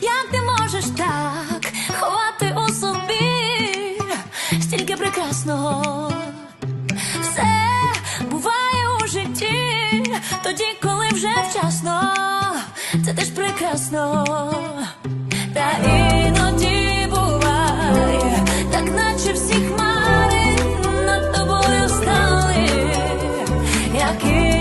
Як, ти можеш так ховати у собі стільки прекрасного? Все буває у житті, тоді, коли вже вчасно, це теж прекрасно, та іноді буває, так наче всі хмари над тобою стали. Як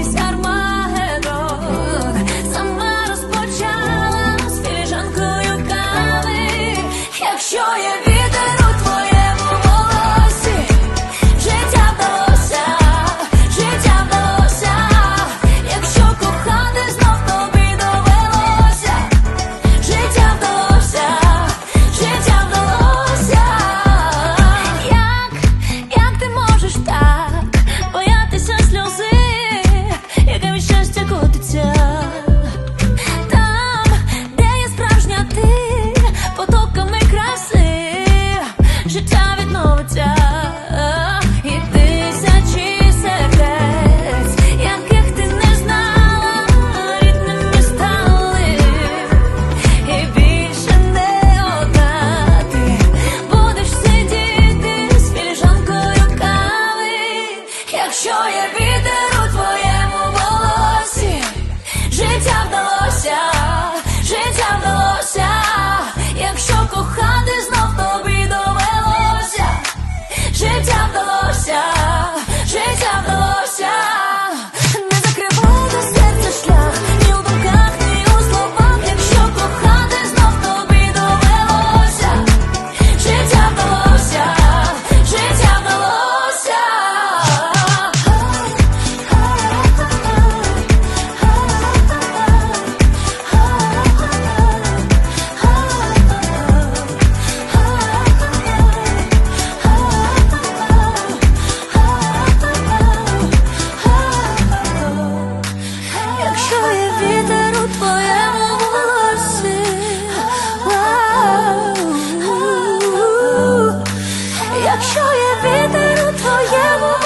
якщо є вітер у твоєму волосі, життя вдалося, життя вдалося, якщо кохати. Tvoje věteru, tvoje mu